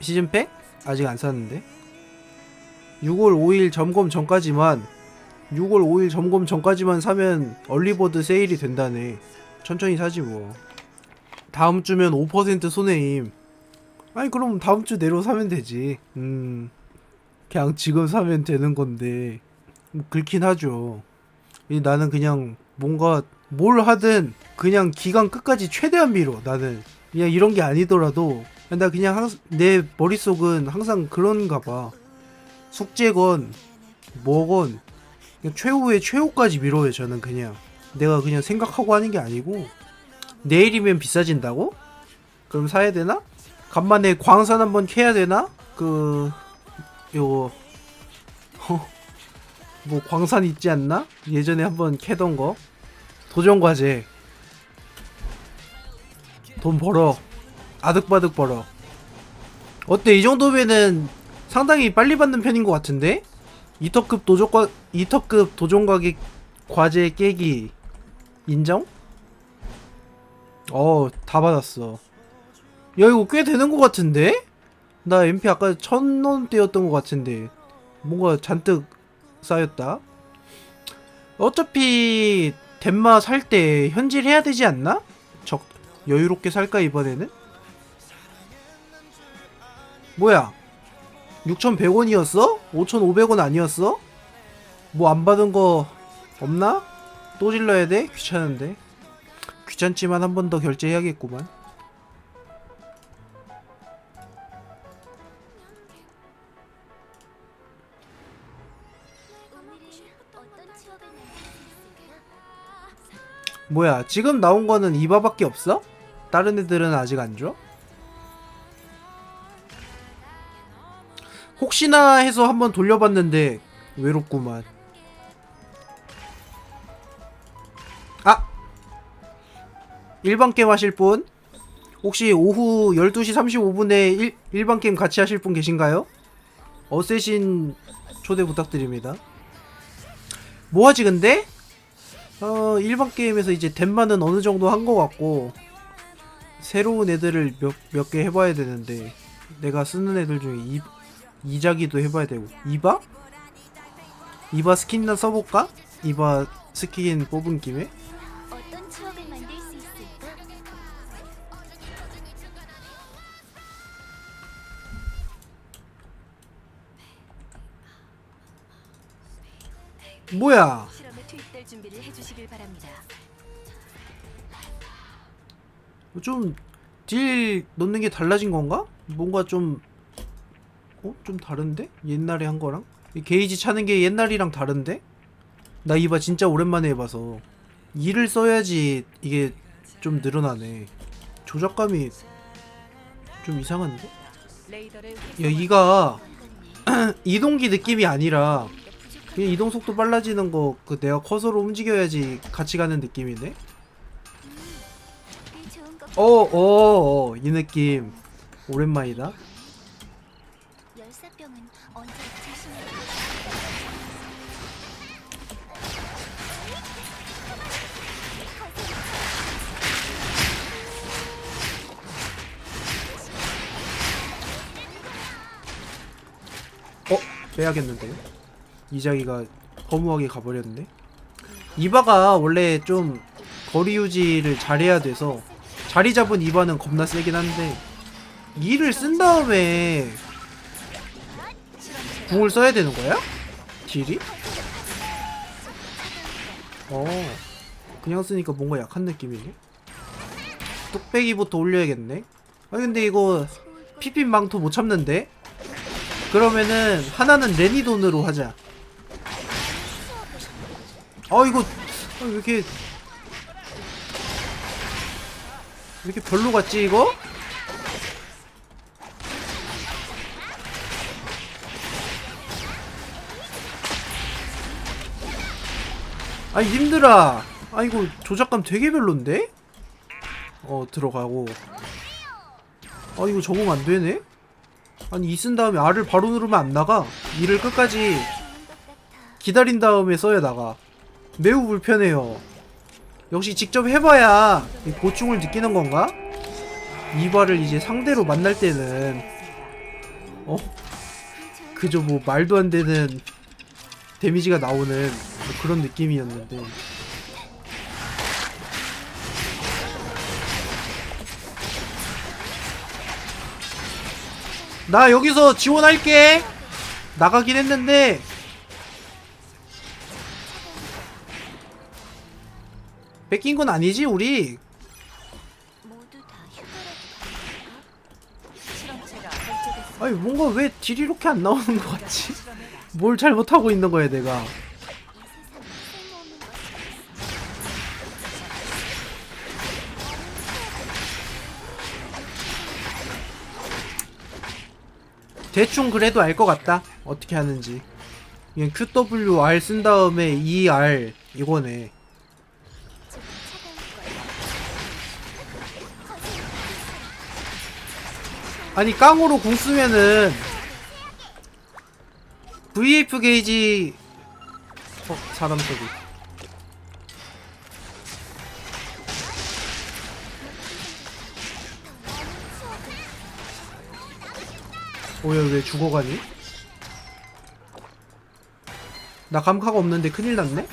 시즌팩? 아직 안 샀는데? 6월 5일 점검 전까지만 6월 5일 점검 전까지만 사면 얼리버드 세일이 된다네. 천천히 사지 뭐. 다음 주면 5% 손해임. 아니 그럼 다음 주 내로 사면 되지. 음. 그냥 지금 사면 되는 건데. 뭐 그렇긴 하죠. 이 나는 그냥 뭔가 뭘 하든 그냥 기간 끝까지 최대한 미뤄 나는. 그냥 이런 게 아니더라도 나 그냥 항, 내 머릿속은 항상 그런가 봐 숙제건 뭐건 최후의 최후까지 미뤄요 저는 그냥 내가 그냥 생각하고 하는 게 아니고 내일이면 비싸진다고? 그럼 사야 되나? 간만에 광산 한번 캐야 되나? 그 요거 어, 뭐 광산 있지 않나? 예전에 한번 캐던 거 도전 과제 돈 벌어 아득바득 벌어 어때 이 정도면은 상당히 빨리 받는 편인 것 같은데 2터급 도전과 2터급 도전 가격 과제 깨기 인정? 어다 받았어 야 이거 꽤 되는 것 같은데? 나 MP 아까 천 원대였던 것 같은데 뭔가 잔뜩 쌓였다 어차피 덴마 살 때 현질 해야 되지 않나? 적 여유롭게 살까 이번에는? 뭐야 6,100원이었어? 5,500원 아니었어? 뭐 안 받은 거 없나? 또 질러야 돼? 귀찮은데 귀찮지만 한 번 더 결제해야겠구만 뭐야 지금 나온 거는 이바밖에 없어? 다른 애들은 아직 안 줘? 혹시나 해서 한번 돌려봤는데 외롭구만 아! 일반 게임 하실 분? 혹시 오후 12시 35분에 일, 일반 게임 같이 하실 분 계신가요? 어쌔신 초대 부탁드립니다 뭐하지 근데? 어 일반 게임에서 이제 덴마는 어느 정도 한 것 같고 새로운 애들을 몇 몇 개 해봐야 되는데 내가 쓰는 애들 중에 이 이자기도 해봐야 되고 이바? 이바 스킨이나 써볼까? 이바 스킨 뽑은 김에? 뭐야. 좀 딜 넣는 게 달라진 건가? 뭔가 좀 어? 좀 다른데? 옛날에 한 거랑? 이 게이지 차는 게 옛날이랑 다른데? 나 이바 진짜 오랜만에 해봐서 일을 써야지 이게 좀 늘어나네 조작감이 좀 이상한데? 야 이가 이동기 느낌이 아니라 그냥 이동 속도 빨라지는 거 그 내가 커서로 움직여야지 같이 가는 느낌이네? 꽤 좋은 것 어어어 이 느낌 오랜만이다 어? 빼야겠는데 이자기가 허무하게 가버렸네 이바가 원래 좀 거리 유지를 잘해야 돼서 자리 잡은 이바는 겁나 세긴 한데 이를 쓴 다음에 궁을 써야 되는 거야? 딜이? 어 그냥 쓰니까 뭔가 약한 느낌이네 뚝배기부터 올려야겠네 아 근데 이거 피핀 망토 못 참는데? 그러면은 하나는 레니돈으로 하자. 아 이거 아, 왜 이렇게 왜 이렇게 별로 같지 이거? 아니 님들아 아 이거 조작감 되게 별론데? 어 들어가고 아 이거 적응 안 되네? 아니 이 쓴 다음에 R을 바로 누르면 안 나가 이를 끝까지. 기다린 다음에 써야 나가 매우 불편해요 역시 직접 해봐야 이 고충을 느끼는 건가? 이발을 이제 상대로 만날 때는 어 그저 뭐 말도 안 되는 데미지가 나오는 뭐 그런 느낌이었는데 나 여기서 지원할게. 나가긴 했는데. 뺏긴 건 아니지 우리. 아니 뭔가 왜 딜이 이렇게 안 나오는 것 같지? 뭘 잘못하고 있는 거야 내가 대충 그래도 알 것 같다. 어떻게 하는지. 그냥 QWR 쓴 다음에 ER 이거네. 아니 깡으로 궁 쓰면은 VF 게이지 어 사람 소리 오야 왜 죽어가니? 나 감카가 없는데 큰일 났네?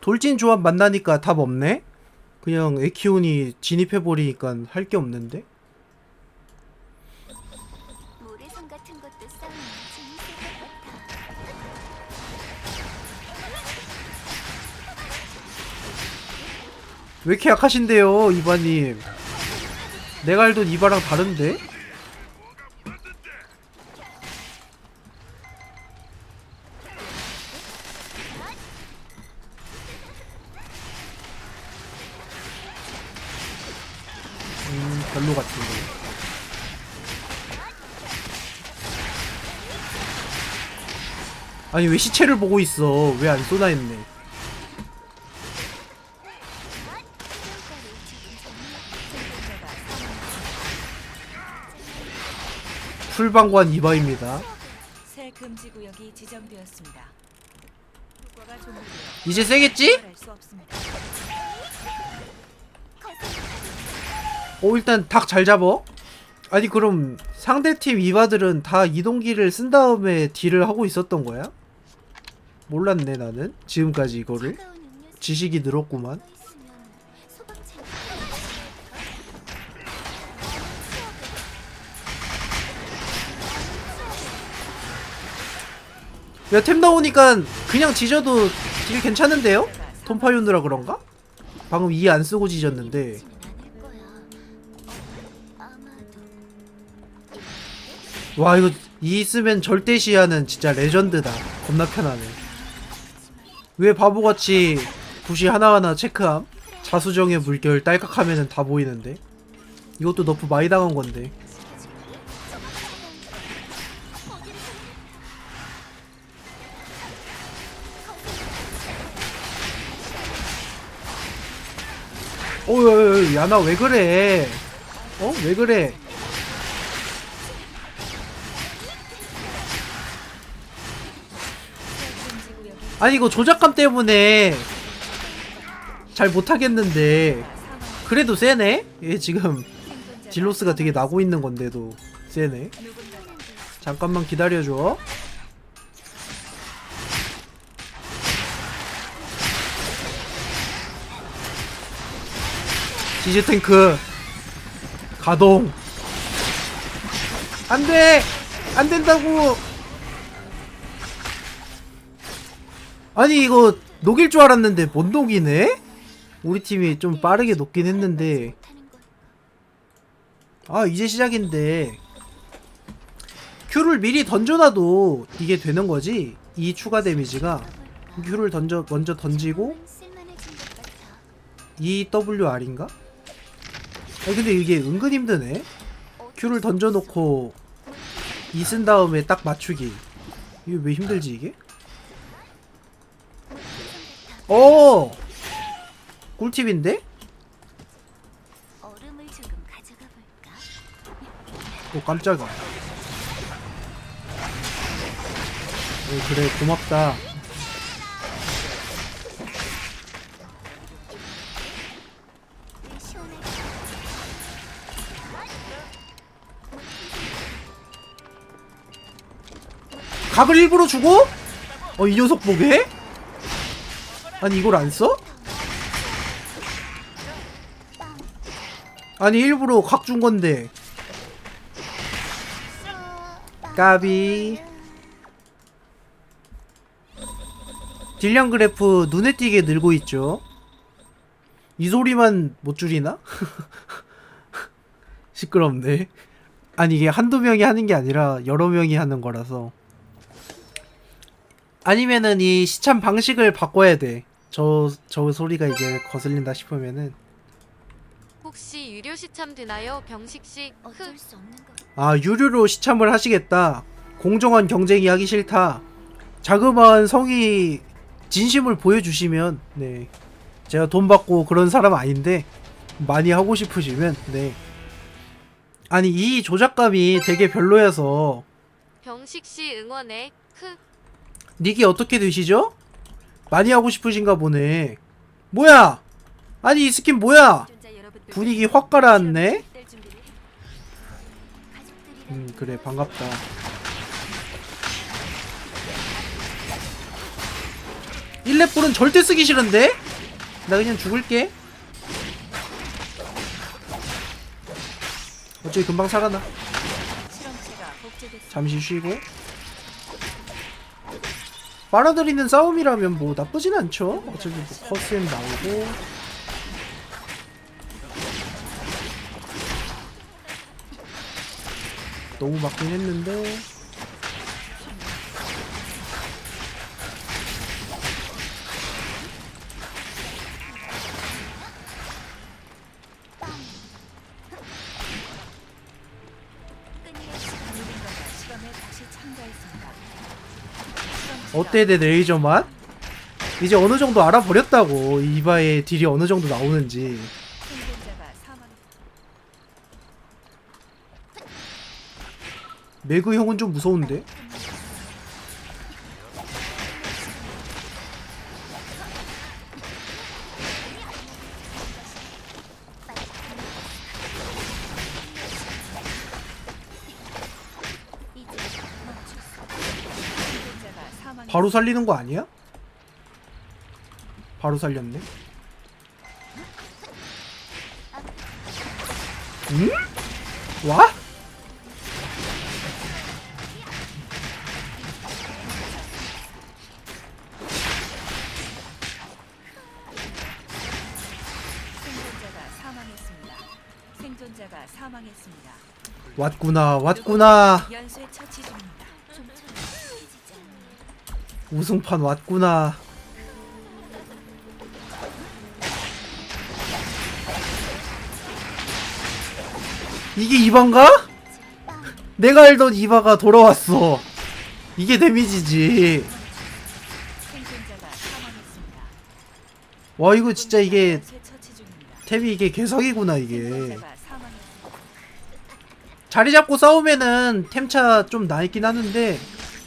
돌진 조합 만나니까 답 없네? 그냥 에키온이 진입해버리니까 할 게 없는데? 왜 이렇게 약하신데요, 이바님? 내가 알던 이바랑 다른데? 음, 별로 같은데. 아니, 왜 시체를 보고 있어? 왜 안 쏘나 했네. 풀방관 이바입니다. 새 금지 구역이 지정되었습니다. 효과가 종료되어 이제 세겠지? 할수 없습니다. 오 일단 닭 잘 잡어 아니 그럼 상대팀 이바들은 다 이동기를 쓴 다음에 딜을 하고 있었던 거야? 몰랐네 나는 지금까지 이거를 지식이 늘었구만 야 템 나오니까 그냥 지져도 딜 괜찮은데요? 톰파윤느라 그런가? 방금 이 안 쓰고 지졌는데 와 이거 이 쓰면 절대 시야는 진짜 레전드다 겁나 편하네 왜 바보같이 굿이 하나하나 체크함? 자수정의 물결 딸깍하면은 다 보이는데 이것도 너프 많이 당한 건데 어이 야나 왜 그래 어? 왜 그래 아니 이거 조작감 때문에 잘 못하겠는데 그래도 세네? 얘 지금 딜로스가 되게 나고 있는 건데도 세네 잠깐만 기다려줘 지지 탱크. 가동. 안돼! 안된다고! 아니 이거 녹일 줄 알았는데 못 녹이네? 우리 팀이 좀 빠르게 녹긴 했는데. 아 이제 시작인데. 큐를 미리 던져놔도 이게 되는 거지? 이 추가 데미지가? 큐를 던져 먼저 던지고. EWR인가? 아 근데 이게 은근 힘드네 큐를 던져놓고 E 쓴 다음에 딱 맞추기 이게 왜 힘들지 이게? 어 꿀팁인데? 가져가 볼까? 오 깜짝아 어, 그래 고맙다 각을 일부러 주고? 어 이 녀석 보게? 아니 이걸 안 써? 아니 일부러 각 준 건데 까비 딜량 그래프 눈에 띄게 늘고 있죠 이 소리만 못 줄이나? 시끄럽네 아니 이게 한두 명이 하는 게 아니라 여러 명이 하는 거라서 아니면은 이 시참 방식을 바꿔야 돼. 저, 저 소리가 이제 거슬린다 싶으면은. 혹시 유료 시참 되나요? 병식 씨. 흑. 어쩔 수 없는 거. 아, 유료로 시참을 하시겠다. 공정한 경쟁이 하기 싫다. 자그마한 성의, 진심을 보여주시면, 네. 제가 돈 받고 그런 사람 아닌데, 많이 하고 싶으시면, 네. 아니, 이 조작감이 되게 별로여서, 병식 씨 응원해. 흑. 닉이 어떻게 되시죠? 많이 하고 싶으신가 보네. 뭐야? 아니, 이 스킨 뭐야? 분위기 확 가라앉네? 음, 그래, 반갑다. 일렙볼은 절대 쓰기 싫은데? 나 그냥 죽을게. 어차피 금방 살아나. 잠시 쉬고. 빨아들이는 싸움이라면 뭐 나쁘진 않죠. 어차피 뭐 커스엠 나오고. 너무 맞긴 했는데. 실험체가 어때 내 레이저 맛? 이제 어느 정도 알아버렸다고 이바의 딜이 어느 정도 나오는지. 매그 형은 좀 무서운데? 바로 살리는 거 아니야? 바로 살렸네. 응? 와? 생존자가 사망했습니다. 생존자가 사망했습니다. 왔구나, 왔구나. 연쇄 처치 중입니다. 좀 않니? 우승판 왔구나. 이게 이반가? 내가 알던 이바가 돌아왔어. 이게 데미지지. 와 이거 진짜 이게. 탭이 이게 개석이구나 이게. 자리 잡고 싸우면은 템차 좀 나있긴 하는데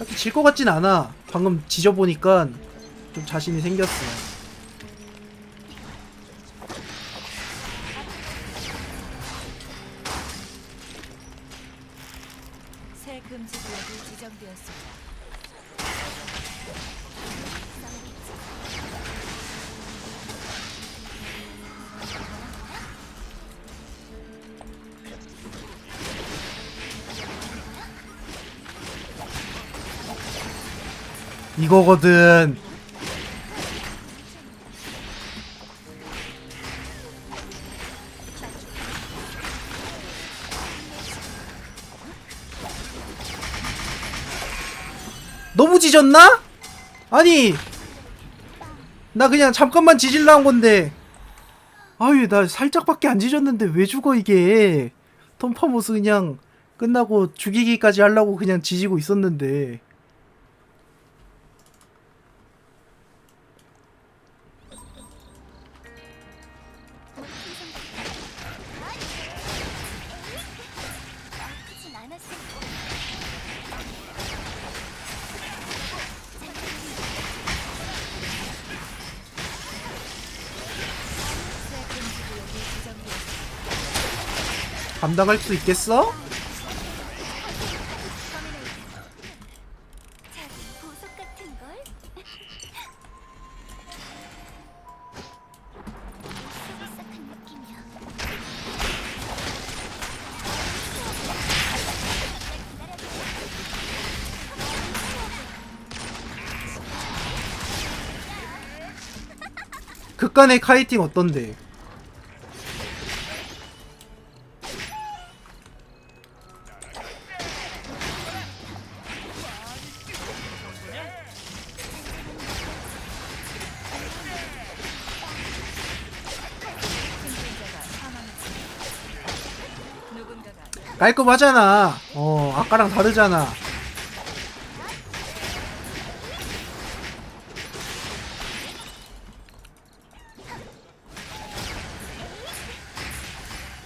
딱히 질 것 같진 않아. 방금 지져보니까 좀 자신이 생겼어. 이거거든. 너무 지졌나? 아니 나 그냥 잠깐만 지질라 한 건데 아유 나 살짝밖에 안 지졌는데 왜 죽어 이게 톰파모스 그냥 끝나고 죽이기까지 하려고 그냥 지지고 있었는데 감당할 수 있겠어? 극간의 카이팅 어떤데? 깔끔하잖아. 어, 아까랑 다르잖아.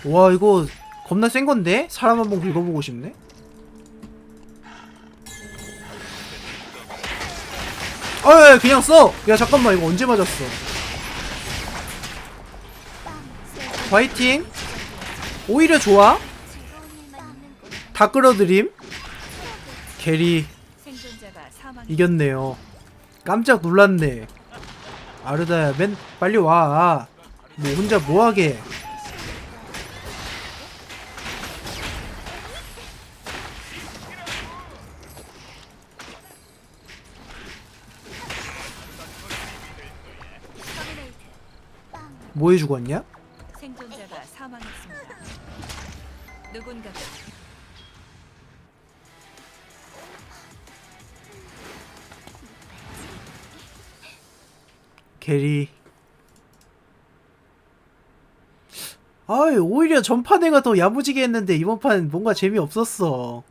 와, 이거 겁나 센 건데? 사람 한번 긁어보고 싶네? 야, 그냥 써! 야, 잠깐만, 이거 언제 맞았어? 화이팅! 오히려 좋아? 다 끌어들임. 게리. 이겼네요. 깜짝 놀랐네. 아르다야, 맨 빨리 와. 뭐 혼자 뭐하게? 뭐해 죽었냐? 생존자가 사망했습니다. 누군가가 게리. 아, 오히려 전판에가 더 야무지게 했는데 이번 판 뭔가 재미없었어.